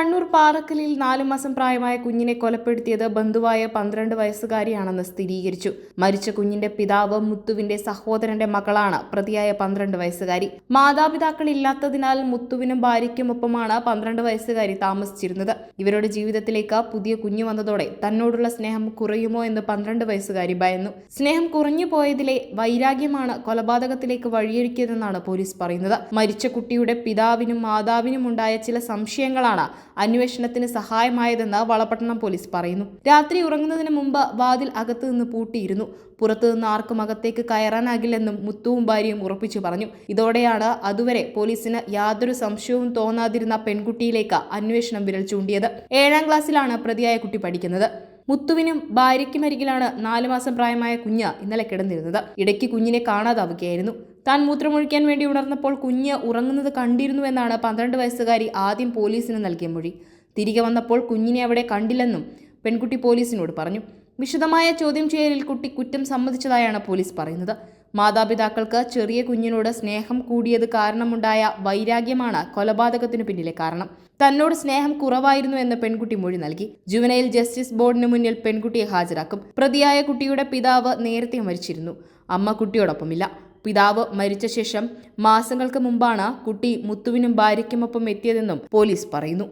കണ്ണൂർ പാറക്കലിൽ നാലു മാസം പ്രായമായ കുഞ്ഞിനെ കൊലപ്പെടുത്തിയത് ബന്ധുവായ പന്ത്രണ്ട് വയസ്സുകാരിയാണെന്ന് സ്ഥിരീകരിച്ചു. മരിച്ച കുഞ്ഞിന്റെ പിതാവ് മുത്തുവിന്റെ സഹോദരന്റെ മകളാണ് പ്രതിയായ പന്ത്രണ്ട് വയസ്സുകാരി. മാതാപിതാക്കൾ ഇല്ലാത്തതിനാൽ മുത്തുവിനും ഭാര്യയ്ക്കുമൊപ്പമാണ് പന്ത്രണ്ട് വയസ്സുകാരി താമസിച്ചിരുന്നത്. ഇവരുടെ ജീവിതത്തിലേക്ക് പുതിയ കുഞ്ഞു വന്നതോടെ തന്നോടുള്ള സ്നേഹം കുറയുമോ എന്ന് പന്ത്രണ്ട് വയസ്സുകാരി ഭയന്നു. സ്നേഹം കുറഞ്ഞു പോയതിലെ വൈരാഗ്യമാണ് കൊലപാതകത്തിലേക്ക് വഴിയൊരുക്കിയതെന്നാണ് പോലീസ് പറയുന്നത്. മരിച്ച കുട്ടിയുടെ പിതാവിനും മാതാവിനും ഉണ്ടായ ചില സംശയങ്ങളാണ് അന്വേഷണത്തിന് സഹായമായതെന്ന് വളപട്ടണം പോലീസ് പറയുന്നു. രാത്രി ഉറങ്ങുന്നതിന് മുമ്പ് വാതിൽ അകത്തു നിന്ന് പൂട്ടിയിരുന്നു. പുറത്തു നിന്ന് ആർക്കും അകത്തേക്ക് കയറാനാകില്ലെന്നും മുത്തുവും ഭാര്യയും ഉറപ്പിച്ചു പറഞ്ഞു. ഇതോടെയാണ് അതുവരെ പോലീസിന് യാതൊരു സംശയവും തോന്നാതിരുന്ന പെൺകുട്ടിയിലേക്ക് അന്വേഷണം വിരൽ ചൂണ്ടിയത്. ഏഴാം ക്ലാസ്സിലാണ് പ്രതിയായ കുട്ടി പഠിക്കുന്നത്. മുത്തുവിനും ഭാര്യയ്ക്കുമരികിലാണ് നാലു മാസം പ്രായമായ കുഞ്ഞ് ഇന്നലെ കിടന്നിരുന്നത്. ഇടയ്ക്ക് കുഞ്ഞിനെ കാണാതാവുകയായിരുന്നു. താൻ മൂത്രമൊഴിക്കാൻ വേണ്ടി ഉണർന്നപ്പോൾ കുഞ്ഞ് ഉറങ്ങുന്നത് കണ്ടിരുന്നുവെന്നാണ് പന്ത്രണ്ട് വയസ്സുകാരി ആദ്യം പോലീസിന് നൽകിയ മൊഴി. തിരികെ വന്നപ്പോൾ കുഞ്ഞിനെ അവിടെ കണ്ടില്ലെന്നും പെൺകുട്ടി പോലീസിനോട് പറഞ്ഞു. വിശദമായ ചോദ്യം ചെയ്യലിൽ കുട്ടി കുറ്റം സമ്മതിച്ചതായാണ് പോലീസ് പറയുന്നത്. മാതാപിതാക്കൾക്ക് ചെറിയ കുഞ്ഞിനോട് സ്നേഹം കൂടിയത് കാരണമുണ്ടായ വൈരാഗ്യമാണ് കൊലപാതകത്തിനു പിന്നിലെ കാരണം. തന്നോട് സ്നേഹം കുറവായിരുന്നു എന്ന് പെൺകുട്ടി മൊഴി നൽകി. ജുവനൈൽ ജസ്റ്റിസ് ബോർഡിന് മുന്നിൽ പെൺകുട്ടിയെ ഹാജരാക്കും. പ്രതിയായ കുട്ടിയുടെ പിതാവ് നേരത്തെ മരിച്ചിരുന്നു. അമ്മ കുട്ടിയോടൊപ്പമില്ല. പിതാവ് മരിച്ച ശേഷം മാസങ്ങൾക്ക് മുമ്പാണ് കുട്ടി മുത്തുവിനും ഭാര്യയ്ക്കുമൊപ്പം എത്തിയതെന്നും പോലീസ് പറയുന്നു.